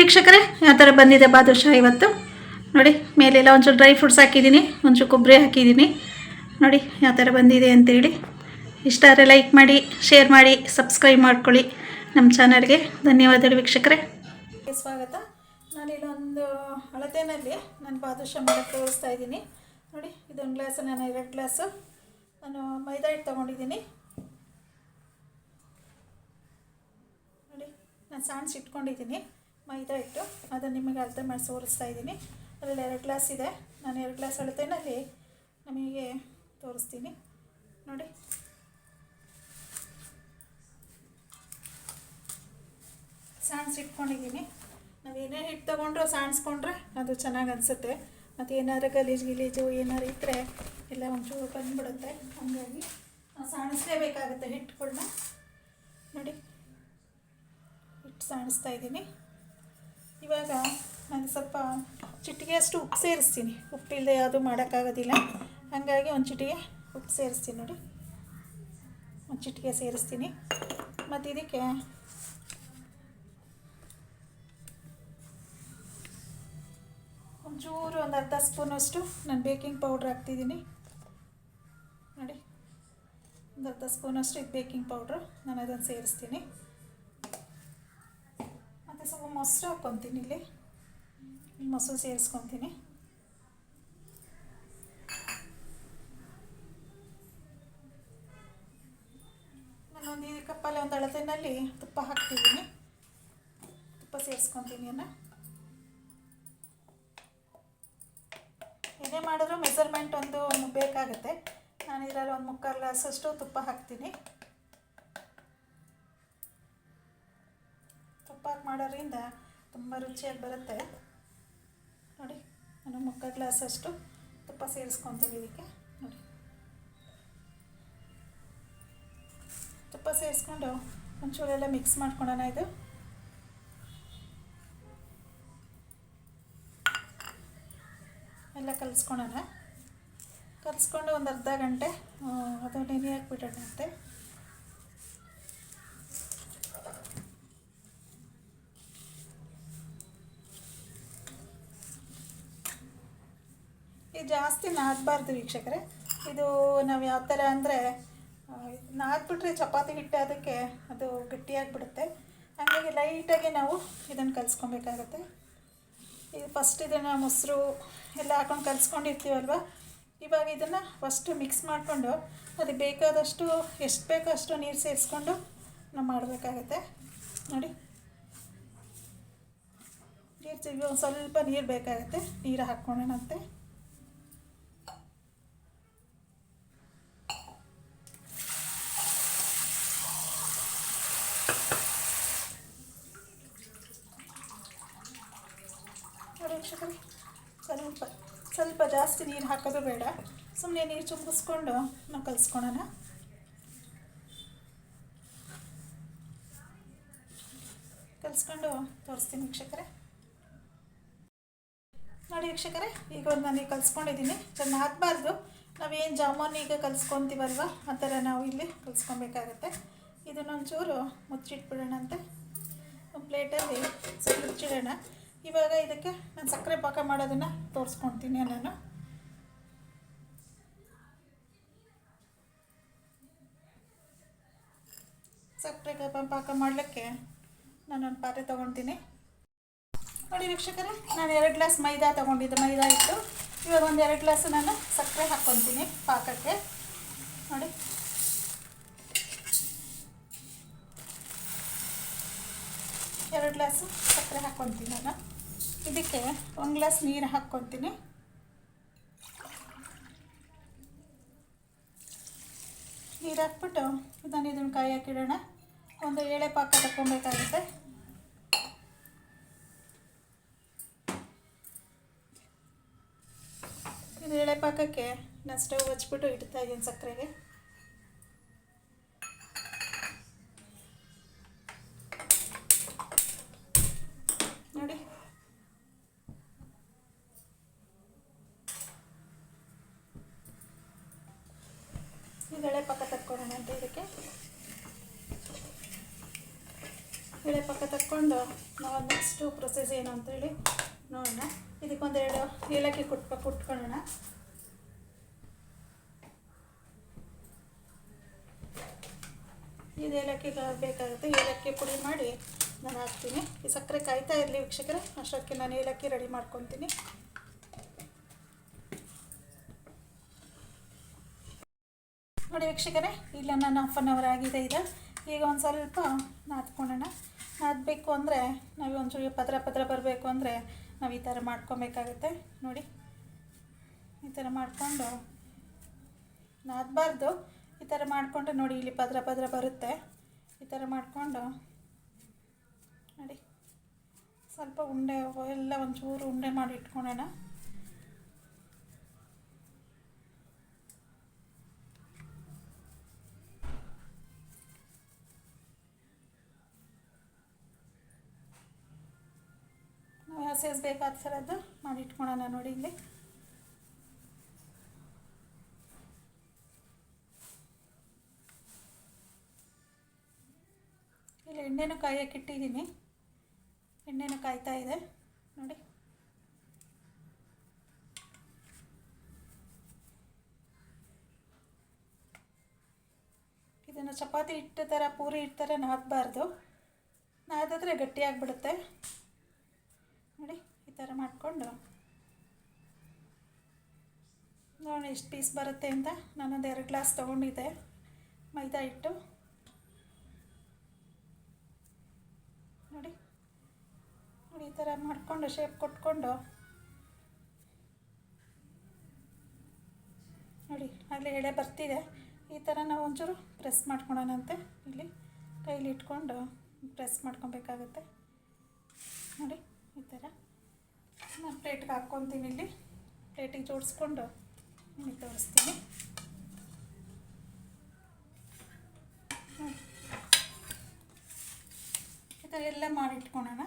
ವೀಕ್ಷಕರೇ ಯಾವ ಥರ ಬಂದಿದೆ ಬಾದುಷಾ ಇವತ್ತು. ನೋಡಿ, ಮೇಲೆಲ್ಲ ಒಂಚೂರು ಡ್ರೈ ಫ್ರೂಟ್ಸ್ ಹಾಕಿದ್ದೀನಿ, ಒಂಚೂರು ಕೊಬ್ಬರಿ ಹಾಕಿದ್ದೀನಿ. ನೋಡಿ ಯಾವ ಥರ ಬಂದಿದೆ ಅಂತೇಳಿ. ಇಷ್ಟ ಆದರೆ ಲೈಕ್ ಮಾಡಿ, ಶೇರ್ ಮಾಡಿ, ಸಬ್ಸ್ಕ್ರೈಬ್ ಮಾಡ್ಕೊಳ್ಳಿ ನಮ್ಮ ಚಾನಲ್ಗೆ. ಧನ್ಯವಾದಗಳು ವೀಕ್ಷಕರೇ. ಸ್ವಾಗತ. ನಾನಿಲ್ಲೊಂದು ಅಳತೆನಲ್ಲಿ ನಾನು ಬಾದುಷಾ ಮಾಡೋಕ್ಕೆ ತೋರಿಸ್ತಾ ಇದ್ದೀನಿ. ನೋಡಿ, ಇದೊಂದು ಗ್ಲಾಸ್, ನಾನು ಎರಡು ಗ್ಲಾಸು. ನಾನು ಮೈದಾ ಹಿಟ್ಟು ತೊಗೊಂಡಿದ್ದೀನಿ. ನೋಡಿ, ನಾನು ಸಾಣಿಸಿ ಇಟ್ಕೊಂಡಿದ್ದೀನಿ. ಮೈದಾ ಹಿಟ್ಟು, ಅದನ್ನು ನಿಮಗೆ ಅಳತೆ ಮಾಡಿ ತೋರಿಸ್ತಾ ಇದ್ದೀನಿ. ಅದರಲ್ಲಿ ಎರಡು ಗ್ಲಾಸ್ ಇದೆ. ನಾನು ಎರಡು ಗ್ಲಾಸ್ ಅಳತೆನಲ್ಲಿ ನಮಗೆ ತೋರಿಸ್ತೀನಿ. ನೋಡಿ. ಸ್ಯಾಂಡ್ಸ್ ಇಟ್ಕೊಂಡಿದ್ದೀನಿ. ನಾವು ಏನೇ ಹಿಟ್ಟು ತೊಗೊಂಡ್ರು ಸಾಣಿಸ್ಕೊಂಡ್ರೆ ಅದು ಚೆನ್ನಾಗಿ ಅನಿಸುತ್ತೆ. ಮತ್ತು ಏನಾದ್ರೂ ಗಲೀಜು ಗಿಲೀಜು ಏನಾರು ಇದ್ದರೆ ಎಲ್ಲ ಒಂಚೂರು ಬಂದ್ಬಿಡುತ್ತೆ. ಹಾಗಾಗಿ ನಾವು ಸಾಣಿಸ್ಲೇಬೇಕಾಗುತ್ತೆ ಹಿಟ್ಟುಗಳನ್ನ ನೋಡಿ. ಹಿಟ್ಟು ಸಾಣಿಸ್ತಾ ಇದ್ದೀನಿ. ಇವಾಗ ನಾನು ಸ್ವಲ್ಪ ಚಿಟಿಗೆಯಷ್ಟು ಉಪ್ಪು ಸೇರಿಸ್ತೀನಿ. ಉಪ್ಪು ಇಲ್ಲದೆ ಯಾವುದು ಮಾಡೋಕ್ಕಾಗೋದಿಲ್ಲ. ಹಾಗಾಗಿ ಒಂದು ಚಿಟಿಗೆ ಉಪ್ಪು ಸೇರಿಸ್ತೀನಿ ನೋಡಿ. ಒಂದು ಚಿಟಿಗೆ ಸೇರಿಸ್ತೀನಿ. ಮತ್ತು ಇದಕ್ಕೆ ಒಂಚೂರು ಒಂದು ಅರ್ಧ ಸ್ಪೂನಷ್ಟು ನಾನು ಬೇಕಿಂಗ್ ಪೌಡ್ರ್ ಹಾಕ್ತಿದ್ದೀನಿ. ನೋಡಿ. ಒಂದು ಅರ್ಧ ಸ್ಪೂನಷ್ಟು ಇದು ಬೇಕಿಂಗ್ ಪೌಡ್ರು ನಾನು ಅದನ್ನು ಸೇರಿಸ್ತೀನಿ. ಮೊಸರು ಹಾಕ್ಕೊತೀನಿ ಇಲ್ಲಿ. ಮೊಸರು ಸೇರಿಸ್ಕೊತೀನಿ. ನಾನೊಂದು ಈ ಕಪ್ಪಲ್ಲಿ ಒಂದು ಅಳತೆನಲ್ಲಿ ತುಪ್ಪ ಹಾಕ್ತಿದ್ದೀನಿ. ತುಪ್ಪ ಸೇರಿಸ್ಕೊತೀನಿ ಅನ್ನ. ಏನೇ ಮಾಡಿದ್ರು ಮೆಸರ್ಮೆಂಟ್ ಒಂದು ಬೇಕಾಗುತ್ತೆ. ನಾನು ಇದರಲ್ಲಿ ಒಂದು ಮುಕ್ಕಾಲು ಗ್ಲಾಸಷ್ಟು ತುಪ್ಪ ಹಾಕ್ತೀನಿ ತುಪ್ಪ ಹಾಕಿ ಮಾಡೋದ್ರಿಂದ ತುಂಬ ರುಚಿಯಾಗಿ ಬರುತ್ತೆ. ನೋಡಿ, ನಾನು ಮುಕ್ಕ ಗ್ಲಾಸಷ್ಟು ತುಪ್ಪ ಸೇರಿಸ್ಕೊತೀವಿ ಇದಕ್ಕೆ ನೋಡಿ. ತುಪ್ಪ ಸೇರಿಸ್ಕೊಂಡು ಒಂಚೂರೆಲ್ಲ ಮಿಕ್ಸ್ ಮಾಡ್ಕೊಳ್ಳೋಣ ಇದು. ಎಲ್ಲ ಕಲಿಸ್ಕೊಳೋಣ. ಕಲಿಸ್ಕೊಂಡು ಒಂದು ಅರ್ಧ ಗಂಟೆ ಅದು ನೆನೆ ಹಾಕ್ಬಿಡೋಣ ಇದು ಜಾಸ್ತಿ ನಾದಬಾರ್ದು ವೀಕ್ಷಕರೇ. ಇದು ನಾವು ಯಾವ ಥರ ಅಂದರೆ ನಾದ್ಬಿಟ್ರೆ ಚಪಾತಿ ಹಿಟ್ಟು ಅದಕ್ಕೆ ಅದು ಗಟ್ಟಿಯಾಗಿಬಿಡುತ್ತೆ. ಹಾಗಾಗಿ ಲೈಟಾಗಿ ನಾವು ಇದನ್ನು ಕಲಿಸ್ಕೊಬೇಕಾಗತ್ತೆ. ಇದು ಫಸ್ಟ್ ಇದನ್ನು ಮೊಸರು ಎಲ್ಲ ಹಾಕೊಂಡು ಕಲಿಸ್ಕೊಂಡಿರ್ತೀವಲ್ವ? ಇವಾಗ ಇದನ್ನು ಫಸ್ಟು ಮಿಕ್ಸ್ ಮಾಡಿಕೊಂಡು ಅದು ಬೇಕಾದಷ್ಟು, ಎಷ್ಟು ಬೇಕೋ ಅಷ್ಟು ನೀರು ಸೇರಿಸ್ಕೊಂಡು ನಾವು ಮಾಡಬೇಕಾಗತ್ತೆ. ನೋಡಿ. ನೀರು ಸ್ವಲ್ಪ ನೀರು ಬೇಕಾಗುತ್ತೆ. ನೀರು ಹಾಕ್ಕೊಳ್ಳೋಣಂತೆ ವೀಕ್ಷಕರೇ, ಸ್ವಲ್ಪ ಸ್ವಲ್ಪ ಜಾಸ್ತಿ ನೀರು ಹಾಕೋದು ಬೇಡ. ಸುಮ್ಮನೆ ನೀರು ಚುಂಬಿಸ್ಕೊಂಡು ನಾವು ಕಲಿಸ್ಕೊಳೋಣ. ಕಲಿಸ್ಕೊಂಡು ತೋರಿಸ್ತೀನಿ ವೀಕ್ಷಕರೇ. ನೋಡಿ ವೀಕ್ಷಕರೇ, ಈಗ ಒಂದು ನಾನು ಈಗ ಕಲಿಸ್ಕೊಂಡಿದ್ದೀನಿ. ಚೆನ್ನಾಗಿ ಹಾಕಬಾರ್ದು. ನಾವೇನು ಜಾಮೂನ್ ಈಗ ಕಲಿಸ್ಕೊತೀವಲ್ವ? ಆ ಥರ ನಾವು ಇಲ್ಲಿ ಕಲಿಸ್ಕೊಬೇಕಾಗತ್ತೆ. ಇದನ್ನೊಂಚೂರು ಮುಚ್ಚಿಟ್ಬಿಡೋಣಂತೆ. ಒಂದು ಪ್ಲೇಟಲ್ಲಿ ಮುಚ್ಚಿಡೋಣ. ಇವಾಗ ಇದಕ್ಕೆ ನಾನು ಸಕ್ಕರೆ ಪಾಕ ಮಾಡೋದನ್ನು ತೋರಿಸ್ಕೊಳ್ತೀನಿ ನಾನು. ಸಕ್ಕರೆ ಪಾಕ ಮಾಡಲಿಕ್ಕೆ ನಾನೊಂದು ಪಾತ್ರೆ ತೊಗೊಳ್ತೀನಿ ನೋಡಿ ವೀಕ್ಷಕರೇ, ನಾನು ಎರಡು ಗ್ಲಾಸ್ ಮೈದಾ ತೊಗೊಂಡಿದ್ದೆ, ಮೈದಾ ಇಟ್ಟು ಇವಾಗ ಒಂದು ಎರಡು ಗ್ಲಾಸ್ ನಾನು ಸಕ್ಕರೆ ಹಾಕ್ಕೊತೀನಿ ಪಾಕಕ್ಕೆ. ನೋಡಿ. ಎರಡು ಗ್ಲಾಸು ಸಕ್ಕರೆ ಹಾಕ್ಕೊತೀನಿ ನಾನು. ಇದಕ್ಕೆ ಒಂದು ಗ್ಲಾಸ್ ನೀರು ಹಾಕ್ಕೊತೀನಿ ನೀರು ಹಾಕ್ಬಿಟ್ಟು ನಾನು ಇದನ್ನು ಕಾಯಿ ಹಾಕಿಡೋಣ. ಒಂದು ಏಳೆ ಪಾಕ ತಗೊಬೇಕಾಗುತ್ತೆ ಇದು ಎಳೆ ಪಾಕಕ್ಕೆ ನಾನು ಸ್ಟವ್ ಹಚ್ಬಿಟ್ಟು ಇಡ್ತಾ ಇದ್ದೀನಿ ಸಕ್ಕರೆಗೆ. ಇದು ಎಳೆ ಪಾಕ ತಕ್ಕೊಳ್ಳೋಣ ಅಂತ ಇದಕ್ಕೆ. ಎಳೆ ಪಕ್ಕ ತಕ್ಕೊಂಡು ನಾವು ನೆಕ್ಸ್ಟು ಪ್ರೊಸೆಸ್ ಏನು ಅಂತೇಳಿ ನೋಡೋಣ. ಇದಕ್ಕೊಂದೆರಡು ಏಲಕ್ಕಿ ಕುಟ್ಪ ಕುಟ್ಕೊಳ್ಳೋಣ. ಇದು ಏಲಕ್ಕಿ ಬೇಕಾಗುತ್ತೆ. ಏಲಕ್ಕಿ ಪುಡಿ ಮಾಡಿ ನಾನು ಹಾಕ್ತೀನಿ. ಈ ಸಕ್ಕರೆ ಕಾಯ್ತಾ ಇರಲಿ ವೀಕ್ಷಕರೇ. ಅಷ್ಟಕ್ಕೆ ನಾನು ಏಲಕ್ಕಿ ರೆಡಿ ಮಾಡ್ಕೊತೀನಿ. ನೋಡಿ ವೀಕ್ಷಕರೇ, ಇಲ್ಲ ನಾನು ಹಾಫ್ ಆನ್ ಅವರ್ ಆಗಿದೆ ಇದು ಈಗ ಒಂದು ಸ್ವಲ್ಪ ನಾದ್ಕೊಳ್ಳೋಣ. ನಾದಬೇಕು ಅಂದರೆ ನಾವು ಒಂಚೂರು ಪದ್ರ ಪದ್ರ ಬರಬೇಕು ಅಂದರೆ ನಾವು ಈ ಥರ ಮಾಡ್ಕೊಬೇಕಾಗುತ್ತೆ. ನೋಡಿ, ಈ ಥರ ಮಾಡಿಕೊಂಡು ನಾದಬಾರ್ದು. ಈ ಥರ ಮಾಡಿಕೊಂಡು ನೋಡಿ ಇಲ್ಲಿ ಪದ್ರ ಪದ್ರ ಬರುತ್ತೆ. ಈ ಥರ ಮಾಡಿಕೊಂಡು ನೋಡಿ, ಸ್ವಲ್ಪ ಉಂಡೆ, ಎಲ್ಲ ಒಂಚೂರು ಉಂಡೆ ಮಾಡಿ ಇಟ್ಕೊಳ್ಳೋಣ. ಯಾವ ಸೈಜ್ ಬೇಕಾದ ಥರದ್ದು ನೋಡಿ ಇಲ್ಲಿ. ಇಲ್ಲಿ ಎಣ್ಣೆನೂ ಕಾಯಕ್ಕೆ ಇಟ್ಟಿದ್ದೀನಿ. ಎಣ್ಣೆನೂ ಕಾಯ್ತಾ ಇದೆ. ನೋಡಿ. ಇದನ್ನು ಚಪಾತಿ ಹಿಟ್ಟು ಥರ, ಪೂರಿ ಹಿಟ್ಟು ಥರ ನಾದಬಾರ್ದು. ನಾದಿದ್ರೆ ಗಟ್ಟಿಯಾಗಿಬಿಡುತ್ತೆ ಥರ ಮಾಡಿಕೊಂಡು ನೋಡೋಣ ಎಷ್ಟು ಪೀಸ್ ಬರುತ್ತೆ ಅಂತ. ನಾನೊಂದು ಎರಡು ಗ್ಲಾಸ್ ತೊಗೊಂಡಿದ್ದೆ. ಮೈದಾ ಇಟ್ಟು ನೋಡಿ. ನೋಡಿ ಈ ಥರ ಮಾಡಿಕೊಂಡು ಶೇಪ್ ಕೊಟ್ಕೊಂಡು. ನೋಡಿ ಅಲ್ಲಿ ಎಳೆ ಬರ್ತಿದೆ. ಈ ಥರ ನಾವು ಒಂಚೂರು ಪ್ರೆಸ್ ಮಾಡ್ಕೊಳೋಣಂತೆ ಇಲ್ಲಿ ಕೈಲಿ ಇಟ್ಕೊಂಡು ಪ್ರೆಸ್ ಮಾಡ್ಕೊಬೇಕಾಗತ್ತೆ. ನೋಡಿ, ಈ ಥರ. ನಾನು ಪ್ಲೇಟ್ಗೆ ಹಾಕ್ಕೊತೀನಿ ಇಲ್ಲಿ. ಪ್ಲೇಟಿಗೆ ಜೋಡಿಸ್ಕೊಂಡು ನಿಮಗೆ ತೋರಿಸ್ತೀನಿ. ಈ ಥರ ಎಲ್ಲ ಮಾಡಿ ಇಟ್ಕೊಳೋಣ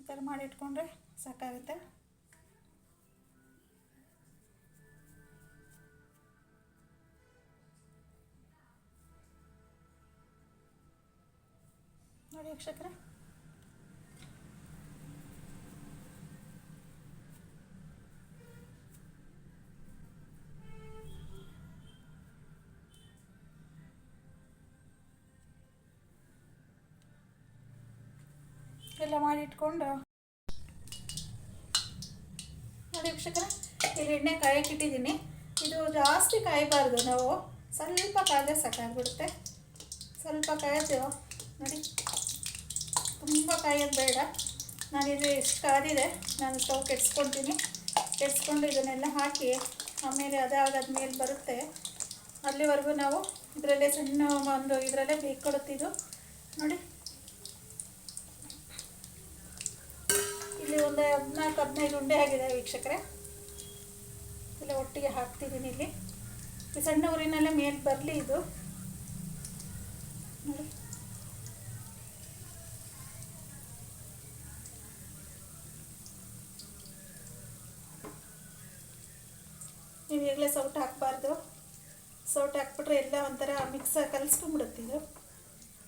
ಈ ಥರ ಮಾಡಿ ಇಟ್ಕೊಂಡ್ರೆ ಸಾಕಾಗುತ್ತೆ. ವೀಕ್ಷಕರೇ. ಎಲ್ಲ ಮಾಡಿ ಇಟ್ಕೊಂಡು ನೋಡಿ ವೀಕ್ಷಕರ, ಇಲ್ಲಿ ಎಣ್ಣೆ ಕಾಯಕ್ಕೆ ಇಟ್ಟಿದ್ದೀನಿ ಇದು ಜಾಸ್ತಿ ಕಾಯಬಾರ್ದು, ನಾವು ಸ್ವಲ್ಪ ಕಾಯ್ದೆ ಸಾಕಾಗ್ಬಿಡುತ್ತೆ. ಸ್ವಲ್ಪ ಕಾಯೋದು ನೋಡಿ. ತುಂಬ ಕಾಯೋದು ಬೇಡ. ನಾನಿದು ಇಷ್ಟು ಕಾದಿದೆ ನಾನು ಸ್ಟವ್ ಕೆಡ್ಸ್ಕೊತೀನಿ. ಕೆಡ್ಸ್ಕೊಂಡು ಇದನ್ನೆಲ್ಲ ಹಾಕಿ, ಆಮೇಲೆ ಅದಾಗದ್ಮೇಲೆ ಬರುತ್ತೆ. ಅಲ್ಲಿವರೆಗೂ ನಾವು ಇದರಲ್ಲೇ ಸಣ್ಣ ಒಂದು ಇದರಲ್ಲೇ ಬೇಯ್ಕೊಡುತ್ತಿದ್ದು ನೋಡಿ. ಇಲ್ಲಿ ಒಂದು ಹದಿನಾಲ್ಕು, ಹದಿನೈದು ಉಂಡೆ ಆಗಿದೆ ವೀಕ್ಷಕರೇ. ಇಲ್ಲ ಒಟ್ಟಿಗೆ ಹಾಕ್ತಿದ್ದೀನಿ ಇಲ್ಲಿ. ಸಣ್ಣ ಊರಿನಲ್ಲೇ ಮೇಲೆ ಬರಲಿ ಇದು. ನೋಡಿ. ಈಗಲೇ ಸೌಟ್ ಹಾಕಬಾರ್ದು. ಸೌಟ್ ಹಾಕ್ಬಿಟ್ರೆ ಎಲ್ಲ ಒಂಥರ ಮಿಕ್ಸ್ ಕಲಿಸ್ಕೊಂಡ್ಬಿಡುತ್ತೆ ಇದು.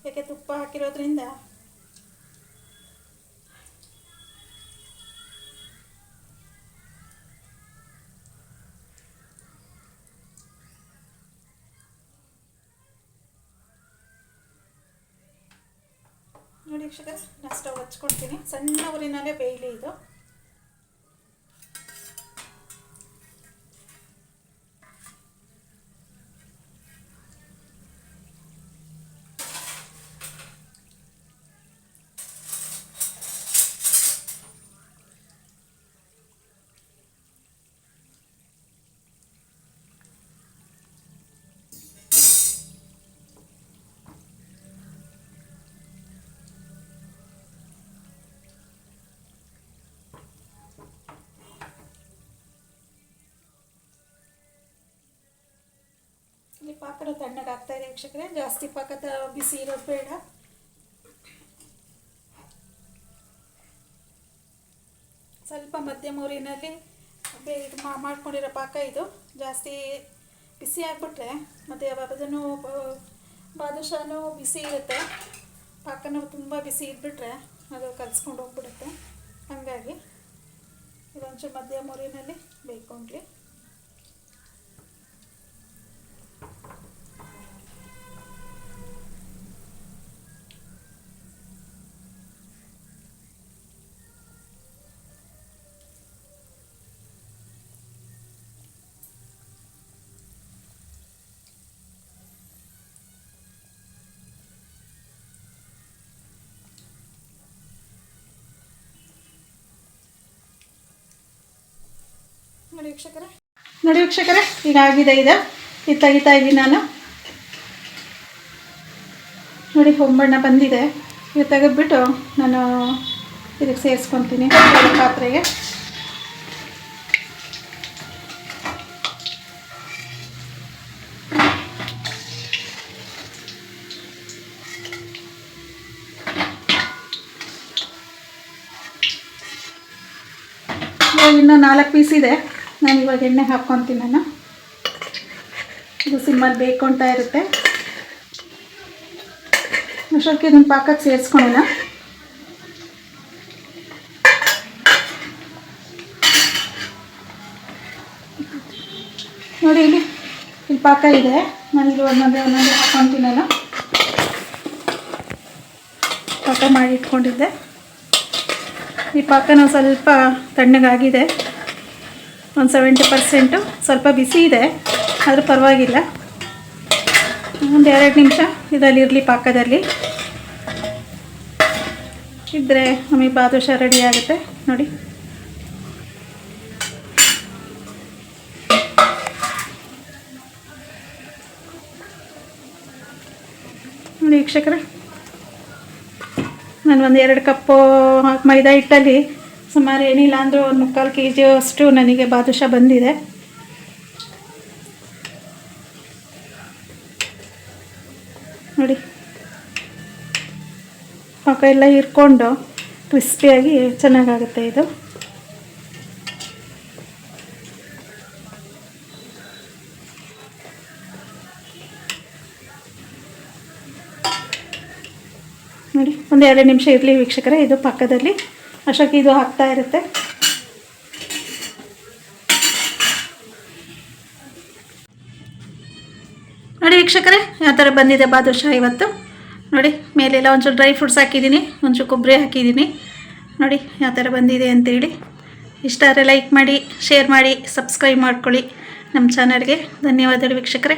ಯಾಕೆ ತುಪ್ಪ ಹಾಕಿರೋದ್ರಿಂದ? ನೋಡಿ, ವೀಕ್ಷಕರೇ, ನಾನು ಸ್ಟವ್ ಹಚ್ಕೊಡ್ತೀನಿ ಸಣ್ಣ ಊರಿನಲ್ಲೇ ಬೇಯಲಿ ಇದು. ಇಲ್ಲಿ ಪಾಕನ ತಣ್ಣಗೆ ಆಗ್ತಾ ಇದೆ ವೀಕ್ಷಕರೇ. ಜಾಸ್ತಿ ಪಾಕ ಬಿಸಿ ಇರೋದು ಬೇಡ. ಸ್ವಲ್ಪ ಮಧ್ಯಮ ಊರಿನಲ್ಲಿ ಇದು ಮಾಡ್ಕೊಂಡಿರೋ ಪಾಕ ಇದು. ಜಾಸ್ತಿ ಬಿಸಿ ಆಗಿಬಿಟ್ರೆ ಮತ್ತು ಅದನ್ನು ಬಾದುಷಾನು ಬಿಸಿ ಇರುತ್ತೆ. ಪಾಕನೂ ತುಂಬ ಬಿಸಿ ಇದ್ಬಿಟ್ರೆ ಅದು ಕಲಿಸ್ಕೊಂಡು ಹೋಗ್ಬಿಡುತ್ತೆ. ಹಾಗಾಗಿ ಇದೊಂಚೂರು ಮಧ್ಯಮ ಊರಿನಲ್ಲಿ ಬೇಕು ವೀಕ್ಷಕರೇ? ನೋಡಿ ವೀಕ್ಷಕರೇ, ಈಗ ಆಗಿದೆ ಇದೆ. ಇದು ತೆಗಿತಾ ಇದ್ದೀನಿ ನಾನು. ನೋಡಿ, ಹೊಂಬಣ್ಣ ಬಂದಿದೆ. ಇದು ತೆಗೆದ್ಬಿಟ್ಟು ನಾನು ಇದಕ್ಕೆ ಸೇರಿಸ್ಕೊತೀನಿ ಪಾತ್ರೆಗೆ. ಇನ್ನೂ ನಾಲ್ಕು ಪೀಸ್ ಇದೆ. ನಾನು ಇವಾಗ ಎಣ್ಣೆ ಹಾಕ್ಕೊತೀನಿ ನಾನು ಇದು ಸಿಮ್ಮಲ್ಲಿ ಬೇಯ್ಕೊಳ್ತಾ ಇರುತ್ತೆ. ಅಷ್ಟೊತ್ತಿಗೆ ಇದನ್ನು ಪಾಕಕ್ಕೆ ಸೇರಿಸ್ಕೊಳ್ಳೋಣ ನೋಡಿ ಇಲ್ಲಿ ಇಲ್ಲಿ ಪಾಕ ಇದೆ. ನಾನು ಇಲ್ಲಿ ಒಂದೊಂದೇ ಒಂದೊಂದೇ ಹಾಕೊತೀನಲ್ಲ ಪಾಕ ಮಾಡಿ ಇಟ್ಕೊಂಡಿದ್ದೆ. ಈ ಪಾಕನ ಸ್ವಲ್ಪ ತಣ್ಣಗಾಗಿದೆ. ಒಂದು ಸೆವೆಂಟಿ ಪರ್ಸೆಂಟು ಸ್ವಲ್ಪ ಬಿಸಿ ಇದೆ, ಆದರೂ ಪರವಾಗಿಲ್ಲ. ಒಂದು ಎರಡು ನಿಮಿಷ ಇದರಲ್ಲಿ ಇರಲಿ ಪಾಕದಲ್ಲಿ. ಇದ್ದರೆ ನಮಗೆ ಬಾದುಷಾ ರೆಡಿ ಆಗುತ್ತೆ, ನೋಡಿ. ನೋಡಿ ವೀಕ್ಷಕರೇ, ನಾನು ಒಂದು ಎರಡು ಕಪ್ಪು ಮೈದಾ ಹಿಟ್ಟಲ್ಲಿ ಸುಮಾರು ಏನಿಲ್ಲ ಅಂದರೂ ಒಂದು ಮುಕ್ಕಾಲು ಕೆ ಜಿ ಅಷ್ಟು ನನಗೆ ಬಾದುಷಾ ಬಂದಿದೆ. ನೋಡಿ. ಪಾಕ ಎಲ್ಲ ಹಿರ್ಕೊಂಡು ಕ್ರಿಸ್ಪಿಯಾಗಿ ಚೆನ್ನಾಗಾಗುತ್ತೆ ಇದು. ನೋಡಿ, ಒಂದು ಎರಡು ನಿಮಿಷ ಇರಲಿ ವೀಕ್ಷಕರೇ, ಇದು ಪಕ್ಕದಲ್ಲಿ ಅಷ್ಟೊತ್ತಿಗೆ ಇದು ಹಾಕ್ತಾ ಇರುತ್ತೆ. ನೋಡಿ ವೀಕ್ಷಕರೇ, ಯಾವ ಥರ ಬಂದಿದೆ ಬಾದುಷ ಇವತ್ತು. ನೋಡಿ, ಮೇಲೆಲ್ಲ ಒಂಚೂರು ಡ್ರೈ ಫ್ರೂಟ್ಸ್ ಹಾಕಿದ್ದೀನಿ, ಒಂಚೂರು ಕೊಬ್ಬರಿ ಹಾಕಿದ್ದೀನಿ. ನೋಡಿ, ಯಾವ ಥರ ಬಂದಿದೆ ಅಂತೇಳಿ. ಇಷ್ಟ ಆದರೆ ಲೈಕ್ ಮಾಡಿ ಶೇರ್ ಮಾಡಿ ಸಬ್ಸ್ಕ್ರೈಬ್ ಮಾಡ್ಕೊಳ್ಳಿ ನಮ್ಮ ಚಾನಲ್ಗೆ ಧನ್ಯವಾದಗಳು ವೀಕ್ಷಕರೇ.